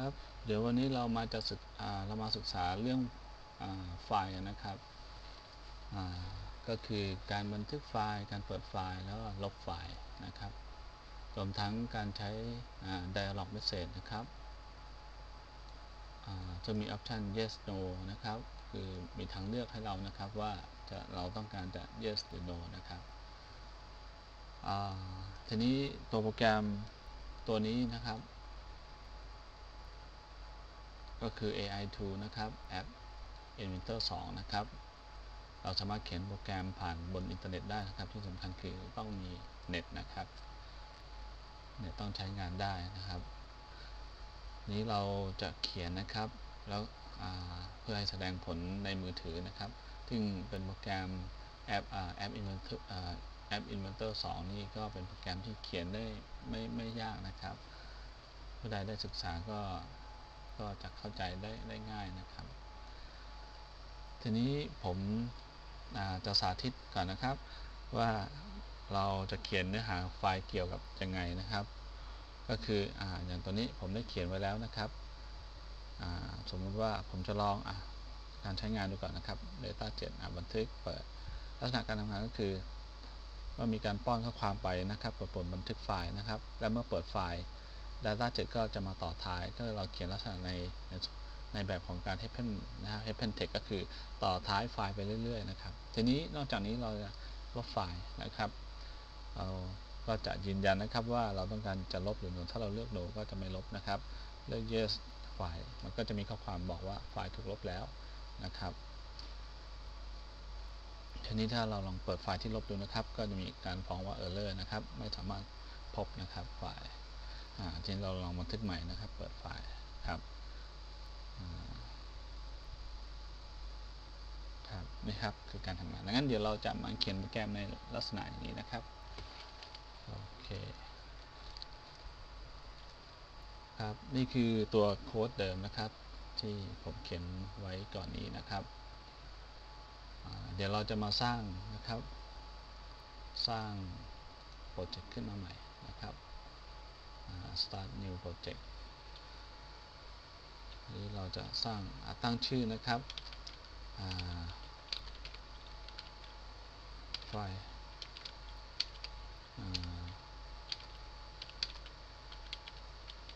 ครับ เดี๋ยววันนี้เรามาจะศึกเรามาศึกษาเรื่องอไฟล์นะครับ ก็คือการบันทึกไฟล์ การเปิดไฟล์ แล้วลบไฟล์นะครับ รวมทั้งการใช้ dialog message นะครับ จะมีออปชัน yes no นะครับ คือมีทางเลือกให้เรานะครับว่าจะเราต้องการจะ yes หรือ no นะครับทีนี้ตัวโปรแกรมตัวนี้นะครับ ก็คือ AI2 นะครับแอป Inventor 2 นะครับ เราสามารถเขียนโปรแกรมผ่านบนอินเทอร์เน็ตได้นะครับ ที่สำคัญคือต้องมีเน็ตนะครับเน็ตต้องใช้งานได้นะครับ นี้เราจะเขียนนะครับแล้วเพื่อให้แสดงผลในมือถือนะครับ ซึ่งเป็นโปรแกรมแอปแอป Inventor แอป Inventor 2 นี่ก็เป็นโปรแกรมที่เขียนได้ไม่ไม่ยากนะครับผู้ใดได้ศึกษาก็ ก็จะเข้าใจได้ได้ง่ายนะครับ ทีนี้ผมจะสาธิตก่อนนะครับ ว่าเราจะเขียนเนื้อหาไฟล์เกี่ยวกับยังไงนะครับ ก็คือออย่างตัวนี้ผมได้เขียนไว้แล้วนะครับสมมติว่าผมจะลองอการใช้งานดูก่อนนะครับ Data 7บันทึกเปิด ลักษณะการทำงานก็คือว่ามีการป้อนข้อความไปนะครับกดปุ่มบันทึกไฟล์นะครับ และเมื่อเปิดไฟล์ Data 7 ก็จะมาต่อท้าย ก็เราเขียนลักษณะในในแบบของการ happen นะฮะ happen text ก็คือต่อท้ายไฟล์ไปเรื่อยๆนะครับ ทีนี้นอกจากนี้เราจะลบไฟล์นะครับเราก็จะยืนยันนะครับว่าเราต้องการจะลบหรือ no ถ้าเราเลือก no ก็จะไม่ลบนะครับ เลือก yes ไฟล์ มันก็จะมีข้อความบอกว่าไฟล์ถูกลบแล้วนะครับทีนี้ถ้าเราลองเปิดไฟล์ที่ลบดูนะครับ ก็จะมีการฟ้องว่า error นะครับ ไม่สามารถพบนะครับไฟล์ ทีนี้เราลองบันทึกใหม่นะครับ เปิดไฟล์ครับครับนี่ครับคือการทำงานดังนั้นเดี๋ยวเราจะมาเขียนโปรแกรมในลักษณะอย่างนี้นะครับโอเคครับนี่คือตัวโค้ดเดิมนะครับ ที่ผมเขียนไว้ก่อนนี้นะครับ เดี๋ยวเราจะมาสร้างนะครับ สร้างโปรเจกต์ขึ้นมาใหม่นะครับ start new project นี้เราจะสร้างตั้งชื่อนะครับไฟล์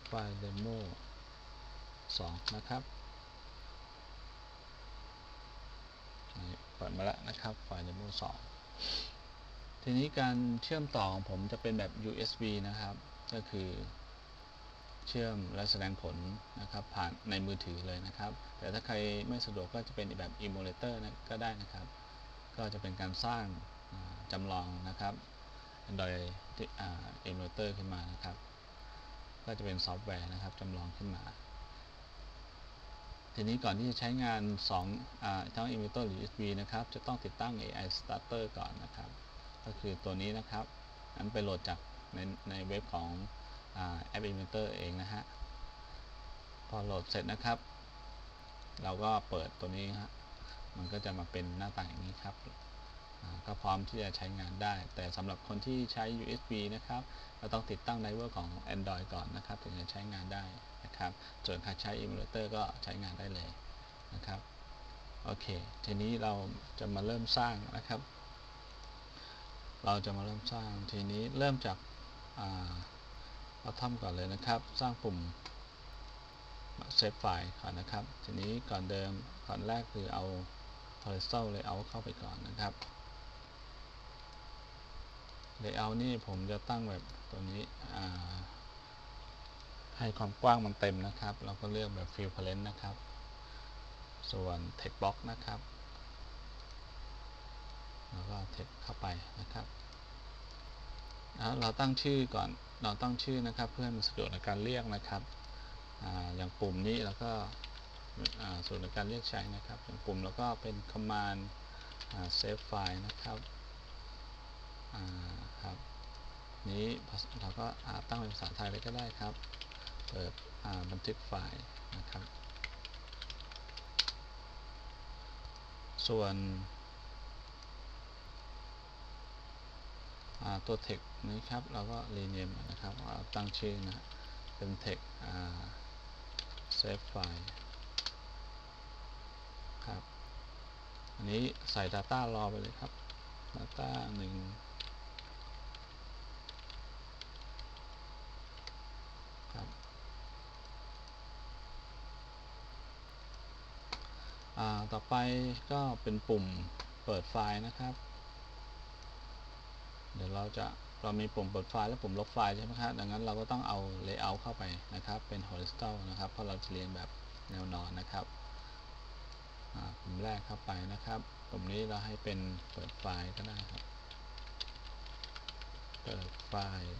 ไฟล์เดโม2นะครับเปิดมาแล้วนะครับไฟล์เดโม2ทีนี้การเชื่อมต่อของผมจะเป็นแบบ USB นะครับ ก็คือเชื่อมและแสดงผลนะครับผ่านในมือถือเลยนะครับ แต่ถ้าใครไม่สะดวกก็จะเป็นแบบ emulator นะก็ได้นะครับ ก็จะเป็นการสร้างจำลองนะครับ Android emulator ขึ้นมานะครับ ก็จะเป็นซอฟต์แวร์นะครับจำลองขึ้นมา ทีนี้ก่อนที่จะใช้งาน2ทั้ง emulator หรือ USB นะครับ จะต้องติดตั้ง AI starter ก่อนนะครับ ก็คือตัวนี้นะครับนั้นไปโหลดจาก ในในเว็บของแอป Inventor เองนะฮะ พอโหลดเสร็จนะครับ เราก็เปิดตัวนี้ฮะมันก็จะมาเป็นหน้าต่างอย่างนี้ครับก็พร้อมที่จะใช้งานได้ แต่สำหรับคนที่ใช้ USB นะครับ เราต้องติดตั้งไดเวอร์ของ Android ก่อนนะครับ ถึงจะใช้งานได้นะครับ ส่วนใครใช้ Emulator ก็ใช้งานได้เลยนะครับ โอเค ทีนี้เราจะมาเริ่มสร้างนะครับ เราจะมาเริ่มสร้าง ทีนี้เริ่มจาก เราทำก่อนเลยนะครับ สร้างปุ่มเซฟไฟล์ก่อนนะครับ ทีนี้ก่อนเดิมก่อนแรกคือเอา horizontal layout เข้าไปก่อนนะครับ layout นี่ผมจะตั้งแบบตัวนี้ให้ความกว้างมันเต็มนะครับ เราก็เลือกแบบ fill parent นะครับ ส่วน text box นะครับ แล้วก็ text เข้าไปนะครับ เราตั้งชื่อก่อนเราตั้งชื่อนะครับ เพื่อมันสะดวกในการเรียกนะครับออย่างปุ่มนี้แล้วก็ส่วนในการเรียกใช้นะครับ อย่างปุ่มแล้วก็เป็น command save file นะครับครับนี้เราก็ตั้งเป็นภาษาไทยเลยก็ได้ครับ เปิดบันทึกไฟล์นะครับ ส่วน ตัว text นี้ครับ เราก็ rename นะครับตั้งชื่อนะเป็น text save file ครับ อันนี้ใส่ Data รอไปเลยครับ Data หนึ่งครับอ่าต่อไปก็เป็นปุ่มเปิดไฟล์นะครับ เดี๋ยวเราจะเรามีปุ่มเปิดไฟล์และปุ่มลบไฟล์ใช่ไหมครับดังนั้นเราก็ต้องเอา layout เข้าไปนะครับ เป็น horizontal นะครับ เพราะเราจะเรียนแบบแนวนอนนะครับปุ่มแรกเข้าไปนะครับ ปุ่มนี้เราให้เป็นเปิดไฟล์ก็ได้ครับ เปิดไฟล์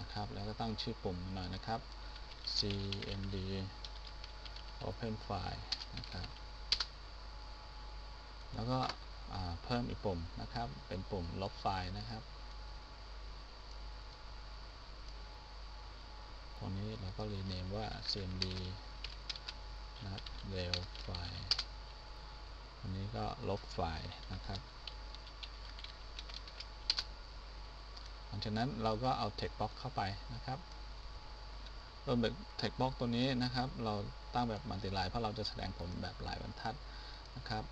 นะครับ แล้วก็ตั้งชื่อปุ่มหน่อยนะครับ cmd open file นะครับ แล้วก็ เพิ่มอีกปุ่มนะครับ เป็นปุ่มลบไฟล์นะครับ ตรงนี้เราก็รีเนมว่า cmd นะครับ rail file อันนี้ก็ลบไฟล์นะครับ หลังจากนั้นเราก็เอา text box เข้าไปนะครับตัวแบบ text box ตัวนี้นะครับ เราตั้งแบบมัลติไลน์เพราะเราจะแสดงผลแบบหลายบรรทัดนะครับ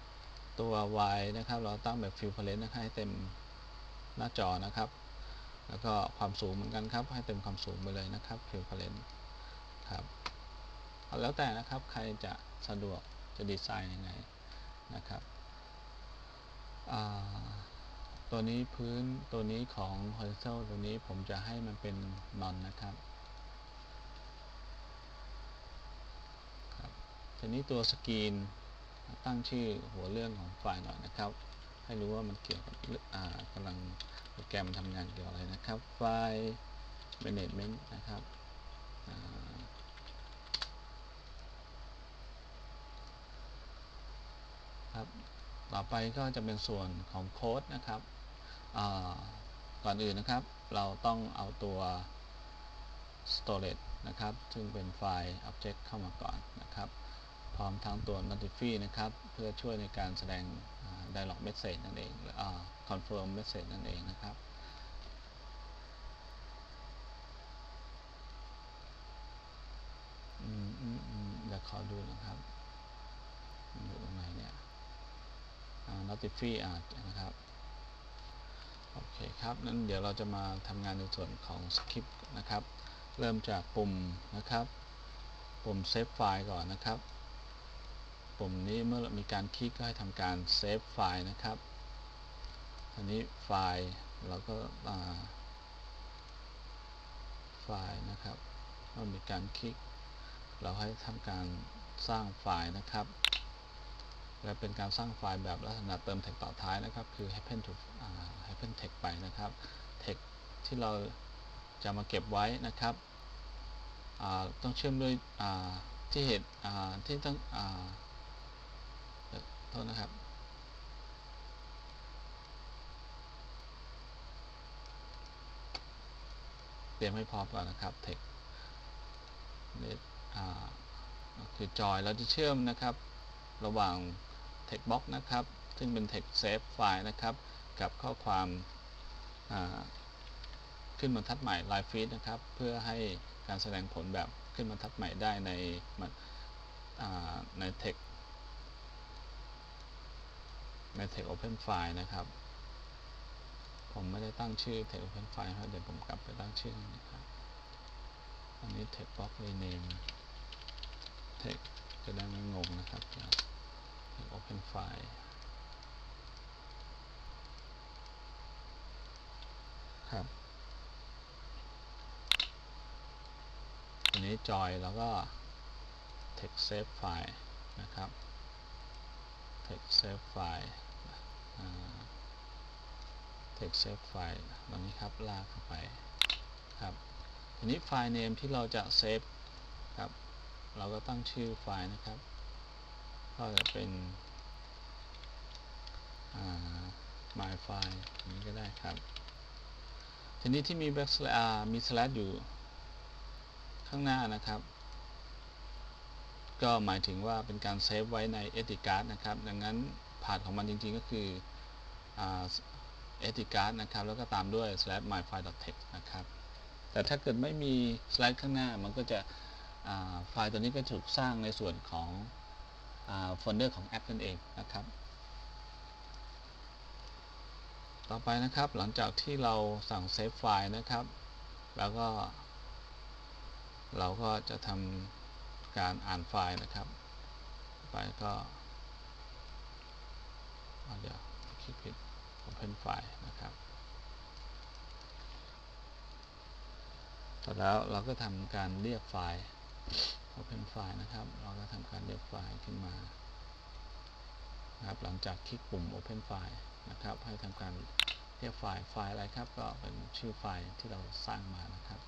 ตัว y นะครับ เราตั้งแบบ fill parent นะครับให้เต็มหน้าจอนะครับ แล้วก็ความสูงเหมือนกันครับ ให้เต็มความสูงไปเลยนะครับ fill parent ครับแล้วแต่นะครับใครจะสะดวกจะดีไซน์ยังไงนะครับตัวนี้พื้นตัวนี้ของ horizontal ตัวนี้ผมจะให้มันเป็น non นะครับครับทีนี้ตัวสกรีน ตั้งชื่อหัวเรื่องของไฟล์หน่อยนะครับ ให้รู้ว่ามันเกี่ยวกับกำลังโปรแกรมทำงานเกี่ยวอะไรนะครับ ไฟล์ management นะครับครับ ต่อไปก็จะเป็นส่วนของโค้ดนะครับ ก่อนอื่นนะครับ เราต้องเอาตัว storage นะครับ ซึ่งเป็นไฟล์ object เข้ามาก่อนนะครับ พร้อมทั้งตัว notify นะครับ เพื่อช่วยในการแสดง dialog message นั่นเองอ confirm message นั่นเองนะครับอืมอืมอืมเดี๋ยวขอดูนะครับอยู่ตรงไหนเนี่ย notify อ่านะครับ โอเคครับ นั้นเดี๋ยวเราจะมาทำงานในส่วนของสคริปต์นะครับ เริ่มจากปุ่มนะครับ ปุ่มเซฟไฟล์ก่อนนะครับ ปุ่มนี้เมื่อมีการคลิกก็ให้ทำการเซฟไฟล์นะครับอันนี้ไฟล์เราก็ไฟล์นะครับเมื่อมีการคลิก เราให้ทำการสร้างไฟล์นะครับ และเป็นการสร้างไฟล์แบบลักษณะเติม text ต่อท้ายนะครับ คือ happen to happen text ไปนะครับ text ที่เราจะมาเก็บไว้นะครับต้องเชื่อมด้วยที่เหตุที่ต้อง โทษนะครับ เตรียมให้พร้อมก่อนนะครับ text นี่คือจอยเราจะเชื่อมนะครับ ระหว่าง text box นะครับ ซึ่งเป็น text save ไฟล์นะครับ กับข้อความขึ้นบรรทัดใหม่ live feed นะครับ เพื่อให้การแสดงผลแบบขึ้นบรรทัดใหม่ได้ในใน text ใน text open file นะครับ ผมไม่ได้ตั้งชื่อ text open file ครับเดี๋ยวผมกลับไปตั้งชื่อนะครับอันนี้ text box rename text จะได้ไม่งงนะครับ open file ครับอันนี้จอยแล้วก็ text save file นะครับ text save file text save file ตรงนี้ครับลากเข้าไปครับทีนี้ไฟล์ name ที่เราจะเซฟครับ เราก็ตั้งชื่อไฟล์นะครับ ก็จะเป็น my file นี้ก็ได้ครับ ทีนี้ที่มี backslash มี slash อยู่ข้างหน้านะครับ ก็หมายถึงว่าเป็นการเซฟไว้ใน SD card นะครับ ดังนั้นผาดของมันจริงๆก็คือ SD card นะครับ แล้วก็ตามด้วย slash myfile.text นะครับ แต่ถ้าเกิดไม่มี slash ข้างหน้า มันก็จะไฟล์ตัวนี้ก็ถูกสร้างในส่วนของโฟลเดอร์ของแอปนั่นเองนะครับ ต่อไปนะครับ หลังจากที่เราสั่งเซฟไฟล์นะครับ แล้วก็ เราก็จะทำ การอ่านไฟล์นะครับ ไปก็เดี๋ยวคลิกผิด Open ไฟล์นะครับต่อแล้วเราก็ทำการเรียกไฟล์ Open ไฟล์นะครับ เราก็ทำการเรียกไฟล์ขึ้นมานะครับหลังจากคลิกปุ่ม Open ไฟล์นะครับ ให้ทำการเรียกไฟล์ไฟล์อะไรครับ ก็เป็นชื่อไฟล์ที่เราสร้างมานะครับ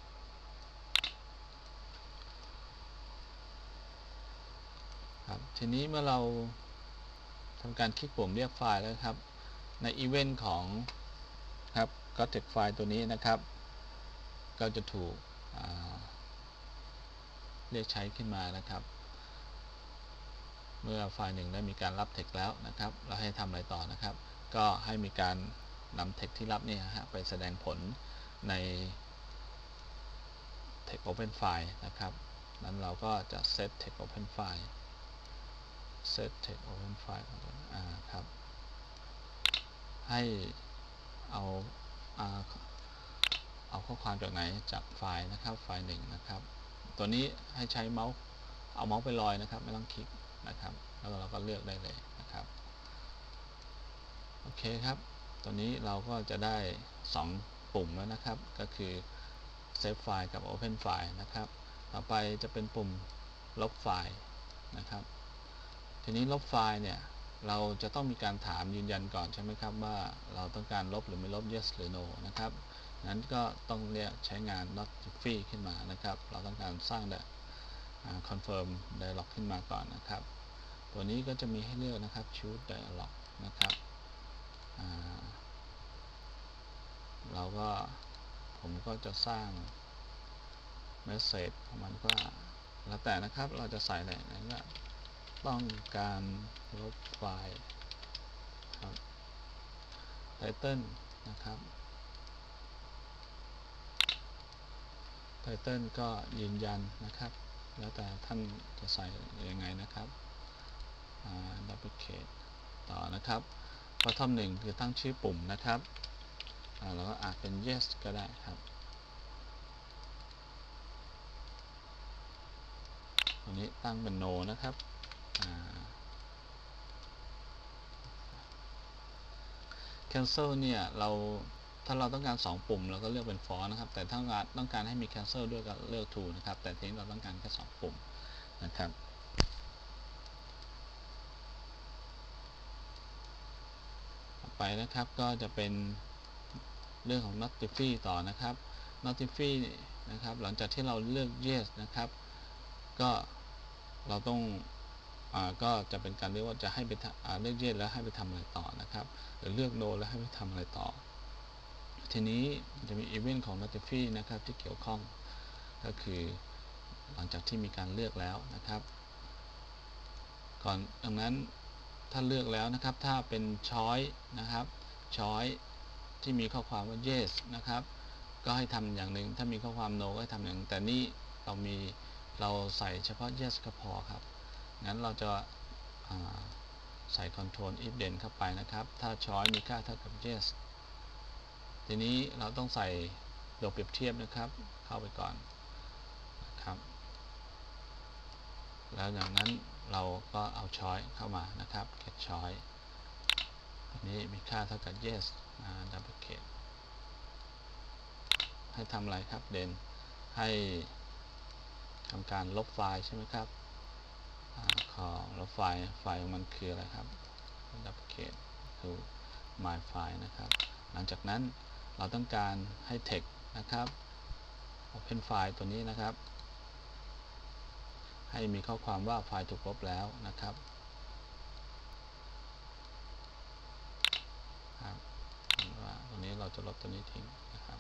ครับทีนี้เมื่อเราทำการคลิกปุ่มเรียกไฟล์แล้วครับ ในอีเวนต์ของครับก็เทคไฟล์ตัวนี้นะครับ ก็จะถูกเรียกใช้ขึ้นมานะครับ เมื่อไฟล์หนึ่งได้มีการรับเทคแล้วนะครับ เราให้ทำอะไรต่อนะครับ ก็ให้มีการนำเทคที่รับเนี่ยฮะไปแสดงผลใน text open file นะครับ นั้นเราก็จะ set text open file set text open file อ่าครับ ให้เอาเอาข้อความจากไหนจากไฟล์นะครับไฟล์หนึ่งนะครับ ตัวนี้ให้ใช้เมาส์เอาเมาส์ไปลอยนะครับ ไม่ต้องคลิกนะครับ แล้วเราก็เลือกได้เลยนะครับโอเคครับตัวนี้เราก็จะได้ 2 ปุ่มแล้วนะครับ ก็คือ Save File กับ Open File นะครับ ต่อไปจะเป็นปุ่มลบไฟล์นะครับ ทีนี้ลบไฟล์เนี่ยเราจะต้องมีการถามยืนยันก่อนใช่ไหมครับว่าเราต้องการลบหรือไม่ลบ yes หรือ no นะครับนั้นก็ต้องเรียกใช้งาน notify ขึ้นมานะครับ เราต้องการสร้าง confirm dialog ขึ้นมาก่อนนะครับ ตัวนี้ก็จะมีให้เลือกนะครับ choose dialog นะครับเราก็ผมก็จะสร้าง message ของมันก็แล้วแต่นะครับเราจะใส่อะไรนะ ต้องการลบไฟล์ครับ title นะครับ title ก็ยืนยันนะครับ แล้วแต่ท่านจะใส่ยังไงนะครับ duplicate ต่อนะครับพอทำหนึ่งคือตั้งชื่อปุ่มนะครับแล้วก็อาจเป็น yes ก็ได้ครับตัวนี้ตั้งเป็น no นะครับ cancel เนี่ยเราถ้าเราต้องการ 2 ปุ่มเราก็เลือกเป็น for นะครับ แต่ถ้าเราต้องการให้มี cancel ด้วยก็เลือก to นะครับ แต่ทีนี้เราต้องการแค่ 2 ปุ่มนะครับไปนะครับก็จะเป็นเรื่องของ notify ต่อนะครับ notify นะครับ หลังจากที่เราเลือก yes นะครับ ก็เราต้อง ก็จะเป็นการเรียกว่าจะให้ไปเลือก yes แล้วให้ไปทำอะไรต่อนะครับหรือเลือก no แล้วให้ไปทำอะไรต่อ ทีนี้จะมี event ของ notify นะครับที่เกี่ยวข้องก็คือหลังจากที่มีการเลือกแล้วนะครับ ก่อนดังนั้นถ้าเลือกแล้วนะครับ ถ้าเป็นช้อยนะครับช้อยที่มีข้อความว่า yes นะครับ ก็ให้ทำอย่างหนึ่งถ้ามีข้อความ no ก็ให้ทำอย่างแต่นี่เรามีเราใส่เฉพาะ yes ก็พอครับ งั้นเราจะใส่ control if then เข้าไปนะครับ ถ้าช้อยมีค่าเท่ากับ yes ทีนี้เราต้องใส่ตัวเปรียบเทียบนะครับ เข้าไปก่อนนะครับ แล้วอย่างนั้นเราก็เอาช้อยเข้ามานะครับ get ช้อยอันนี้มีค่าเท่ากับ yes ดับเบิลเคให้ทำอะไรครับเด่นให้ทำการลบไฟล์ใช่ไหมครับ อขอลบไฟล์ไฟล์ของมันคืออะไรครับดับเบิลเคคือ my file นะครับ หลังจากนั้นเราต้องการให้ text นะครับ open file ตัวนี้นะครับ ให้มีข้อความว่าไฟล์ถูกลบแล้วนะครับครับว่าตรงนี้เราจะลบตัวนี้ทิ้งนะครับ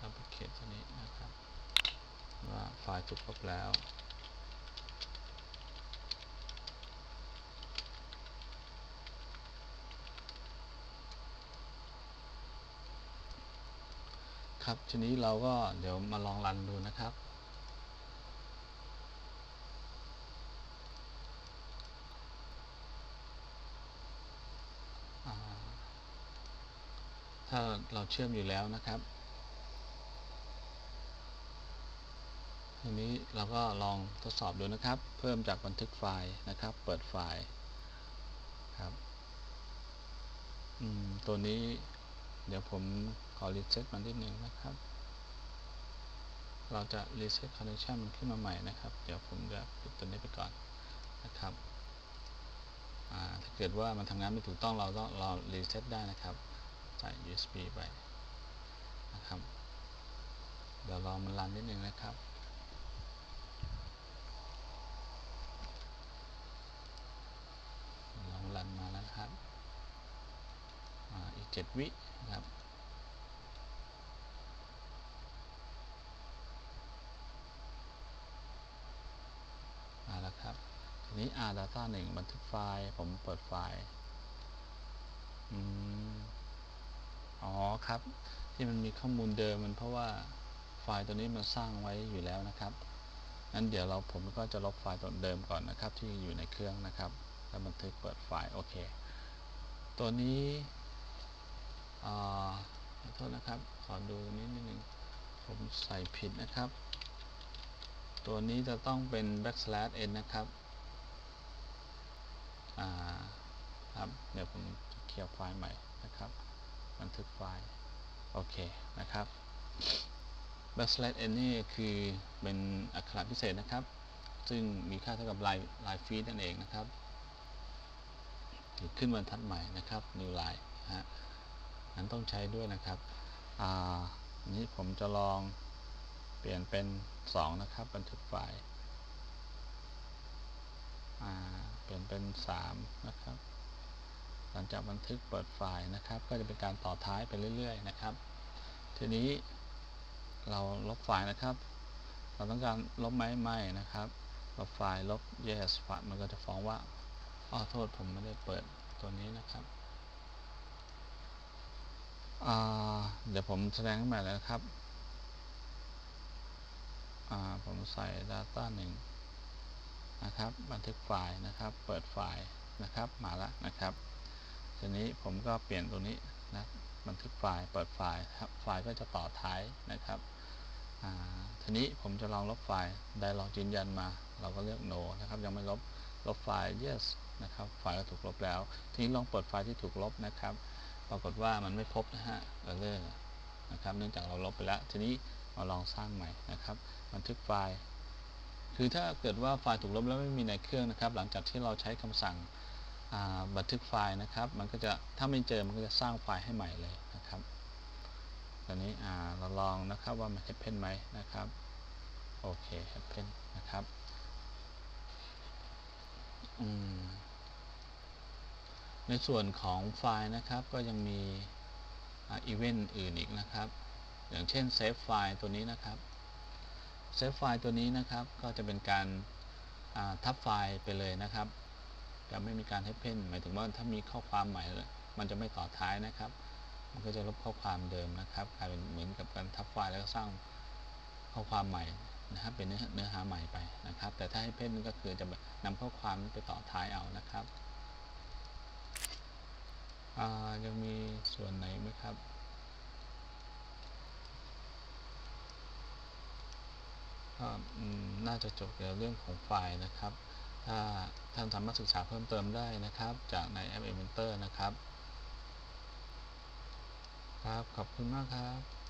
ดับเบิลเคตัวนี้นะครับ ว่าไฟล์ถูกลบแล้ว ครับ ทีนี้เราก็เดี๋ยวมาลองรันดูนะครับ ถ้าเราเชื่อมอยู่แล้วนะครับ ทีนี้เราก็ลองทดสอบดูนะครับ เพิ่มจากบันทึกไฟล์นะครับ เปิดไฟล์ครับตัวนี้เดี๋ยวผม อรีเซ็ตมันนิดนึงนะครับ เราจะรีเซ็ตคอนเนคชันมันขึ้นมาใหม่นะครับ เดี๋ยวผมจะปิดตัวนี้ไปก่อนนะครับถ้าเกิดว่ามันทำงานไม่ถูกต้องเราต้องเรารีเซ็ตได้นะครับ ใส่ USB ไปนะครับ เดี๋ยวลองมันรันนิดนึงนะครับลองรันมาแล้วครับอีก7วิครับมาแล้วครับ r data 1บันทึกไฟล์ ผมเปิดไฟล์ อืม อ๋อครับ ที่มันมีข้อมูลเดิมมันเพราะว่าไฟล์ตัวนี้มันสร้างไว้อยู่แล้วนะครับงั้นเดี๋ยวเราผมก็จะลบไฟล์ตัวเดิมก่อนนะครับ ที่อยู่ในเครื่องนะครับ แล้วบันทึกเปิดไฟล์ โอเค ตัวนี้ขอโทษนะครับ ขอดูนิดนึง ผมใส่ผิดนะครับ ตัวนี้จะต้องเป็น backslash n นะครับ ครับเดี๋ยวผมเคลียร์ไฟล์ใหม่นะครับ บันทึกไฟล์ โอเคนะครับ backslash n นี่คือเป็นอักขระพิเศษนะครับ ซึ่งมีค่าเท่ากับลายลายฟีดนั่นเองนะครับ ขึ้นบรรทัดใหม่นะครับ new line ฮะนั้นต้องใช้ด้วยนะครับอ่านี้ผมจะลองเปลี่ยนเป็น 2 นะครับ บันทึกไฟล์ เปลี่ยนเป็น 3 นะครับ หลังจากบันทึกเปิดไฟล์นะครับ ก็จะเป็นการต่อท้ายไปเรื่อยๆนะครับ ทีนี้เราลบไฟล์นะครับ เราต้องการลบไหมไม่นะครับลบไฟล์ลบ yes มันก็จะฟ้องว่าอ้อโทษผมไม่ได้เปิดตัวนี้นะครับเดี๋ยวผมแสดงขึ้นมาแล้วนะครับ ผมใส่ data 1 นะครับ บันทึกไฟล์นะครับ เปิดไฟล์นะครับ มาแล้วนะครับทีนี้ผมก็เปลี่ยนตัวนี้นะบันทึกไฟล์ เปิดไฟล์ครับ ไฟล์ก็จะต่อท้ายนะครับทีนี้ผมจะลองลบไฟล์ ได้ลองยืนยันมา เราก็เลือก no นะครับ ยังไม่ลบ ลบไฟล์ yes นะครับ ไฟล์ก็ถูกลบแล้ว ทีนี้ลองเปิดไฟล์ที่ถูกลบนะครับ ปรากฏว่ามันไม่พบนะฮะเออเลอร์นะครับ เนื่องจากเราลบไปแล้ว ทีนี้มาลองสร้างใหม่นะครับ บันทึกไฟล์ คือถ้าเกิดว่าไฟล์ถูกลบแล้วไม่มีในเครื่องนะครับ หลังจากที่เราใช้คำสั่งบันทึกไฟล์นะครับ มันก็จะถ้าไม่เจอมันก็จะสร้างไฟล์ให้ใหม่เลยนะครับ ตอนนี้เราลองนะครับว่ามันเฮปเพนไหมนะครับโอเคเฮปเพนนะครับในส่วนของไฟล์นะครับก็ยังมีอีเวนต์อื่นอีกนะครับ อย่างเช่นเซฟไฟล์ตัวนี้นะครับ เซฟไฟล์ตัวนี้นะครับก็จะเป็นการทับไฟล์ไปเลยนะครับจะไม่มีการให้เพ่นหมายถึงว่าถ้ามีข้อความใหม่มันจะไม่ต่อท้ายนะครับ มันก็จะลบข้อความเดิมนะครับกลายเป็นเหมือนกับการทับไฟล์แล้วก็สร้างข้อความใหม่นะครับเป็นเนื้อเนื้อหาใหม่ไปนะครับ แต่ถ้าให้เพ่นก็คือจะนำข้อความไปต่อท้ายเอานะครับยังมีส่วนไหนไหมครับ็น่าจะจบเกี่ยวเรื่องของไฟล์นะครับ ถ้าท่านสามารถศึกษาเพิ่มเติมได้นะครับ จากในแอปเอเมนเตอร์นะครับ ครับ ขอบคุณมากครับ